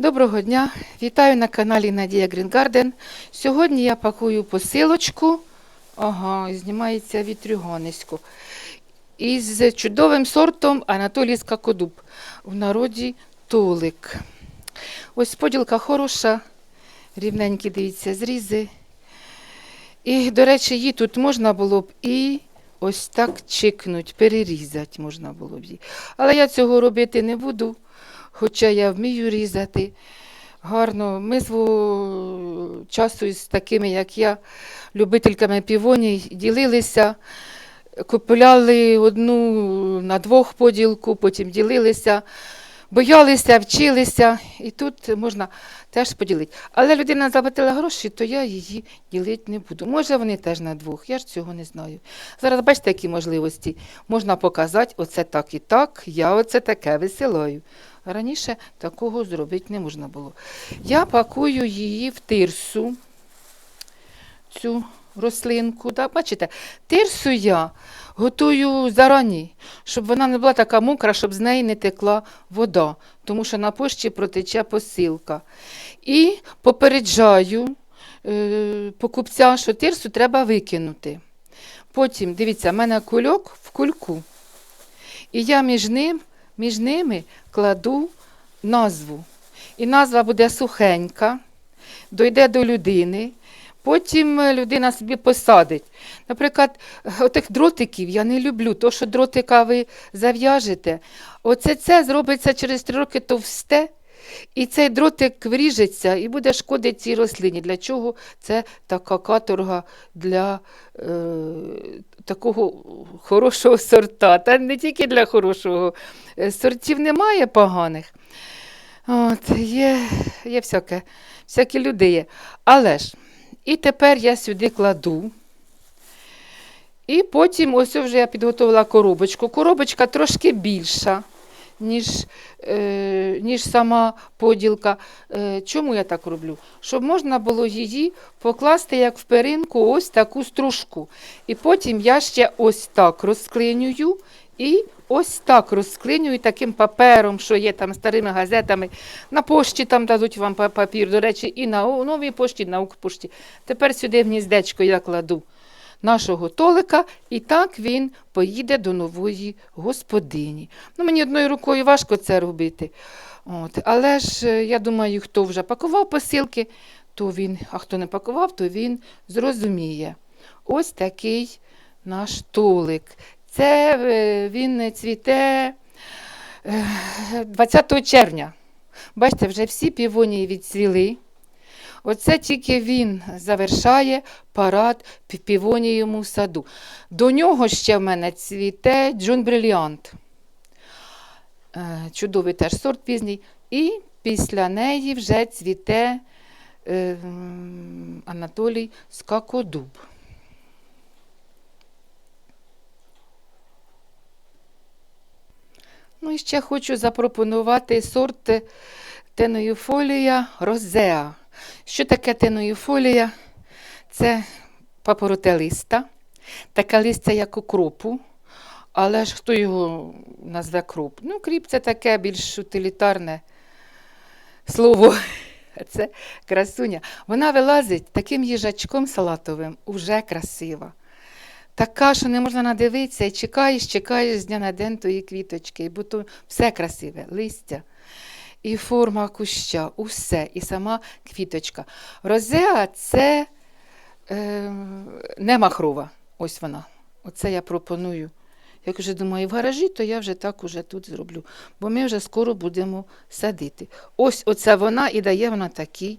Доброго дня! Вітаю на каналі Надія Грінгарден. Сьогодні я пакую посилочку. Ага, знімається вітрюганисько. Із чудовим сортом Анатолійська Кодуб. В народі толик. Ось поділка хороша, рівненькі, дивіться, зрізи. І, до речі, її тут можна було б і ось так чикнуть, перерізати можна було б її. Але я цього робити не буду, хоча я вмію різати гарно. Ми свого часу із такими, як я, любительками півоній, ділилися, купляли одну на двох поділку, потім ділилися. Боялися, вчилися, і тут можна теж поділити. Але людина заплатила гроші, то я її ділити не буду. Може, вони теж на двох, я ж цього не знаю. Зараз бачите, які можливості. Можна показати, оце так і так, я оце таке висилаю. Раніше такого зробити не можна було. Я пакую її в тирсу, цю рослинку. Да? Бачите, тирсу я готую зарані, щоб вона не була така мокра, щоб з неї не текла вода, тому що на пошті протече посилка. І попереджаю е, покупця, що тирсу треба викинути. Потім, дивіться, в мене кульок в кульку. І я між, ним, між ними кладу назву. І назва буде сухенька, дойде до людини. Потім е, людина собі посадить. Наприклад, отих дротиків я не люблю, то, що дротика ви зав'яжете, оце це зробиться через три роки товсте, і цей дротик вріжеться і буде шкодити цій рослині. Для чого це така каторга для е, такого хорошого сорта? Та не тільки для хорошого. Е, Сортів немає поганих. От, є, є всяке, всякі люди є. Але ж, і тепер я сюди кладу. І потім ось вже я підготувала коробочку. Коробочка трошки більша, ніж, е, ніж сама поділка. Е, чому я так роблю? Щоб можна було її покласти як в перинку ось таку стружку. І потім я ще ось так розклинюю і ось так розклинюю таким папером, що є там старими газетами. На пошті там дадуть вам папір, до речі, і на новій пошті, і на Укрпошті. Тепер сюди гніздечко я кладу нашого толика, і так він поїде до нової господині. Ну, мені одною рукою важко це робити. От. Але ж е, я думаю, хто вже пакував посилки, то він, а хто не пакував, то він зрозуміє. Ось такий наш толик. Це е, він цвіте е, 20 червня. Бачите, вже всі півонії відцвіли. Оце тільки він завершає парад пі- півонієму саду. До нього ще в мене цвіте Джун Бриліант. Е, Чудовий теж сорт пізній. І після неї вже цвіте е, Анатолій Скакодуб. Ну і ще хочу запропонувати сорт теноюфолія розеа. Що таке теноюфолія? Це папоротелиста, таке листя, як укропу. Але ж хто його назве кроп? Ну, кріп це таке більш утилітарне слово. Це красуня. Вона вилазить таким їжачком салатовим, уже красива. Така, що не можна надивитися, і чекаєш, чекаєш з дня на день тої квіточки, бо то все красиве, листя, і форма куща, усе, і сама квіточка. Розеа це е, не махрова. Ось вона. Оце я пропоную. Як вже думаю, в гаражі, то я вже так уже тут зроблю. Бо ми вже скоро будемо садити. Ось оце вона і дає вона такі,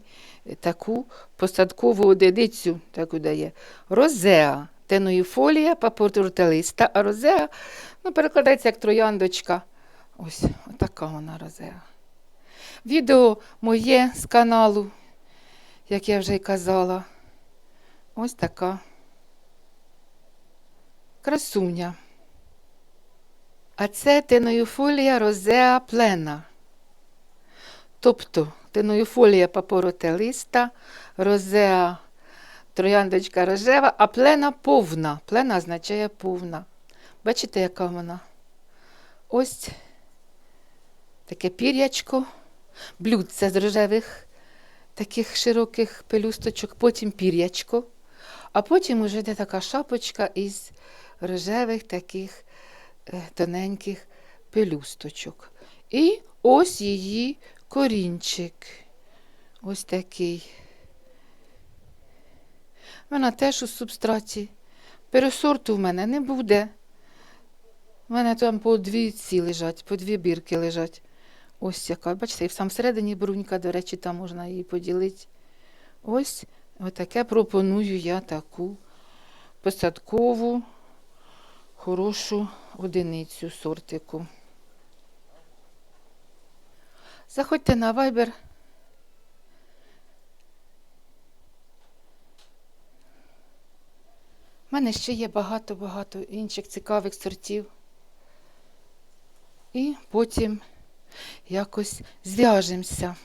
таку посадкову одиницю, таку дає. Розеа, теноїфолія, папортуртелиста, а розеа ну, перекладається як трояндочка. Ось така вона розеа. Відео моє з каналу, як я вже й казала. Ось така красуня. А це теноюфолія розеа плена. Тобто теноюфолія папоротелиста, розеа трояндочка рожева, а плена повна. Плена означає повна. Бачите, яка вона? Ось таке пір'ячко блюдце з рожевих таких широких пелюсточок, потім пір'ячко, а потім уже йде така шапочка із рожевих таких е, тоненьких пелюсточок. І ось її корінчик. Ось такий. Вона теж у субстраті. Пересорту в мене не буде. У мене там по дві ці лежать, по дві бірки лежать. Ось яка. Бачите, і в сам всередині брунька, до речі, там можна її поділити. Ось отаке пропоную я таку посадкову, хорошу одиницю сортику. Заходьте на Viber. У мене ще є багато-багато інших цікавих сортів. І потім якось зв'яжемося.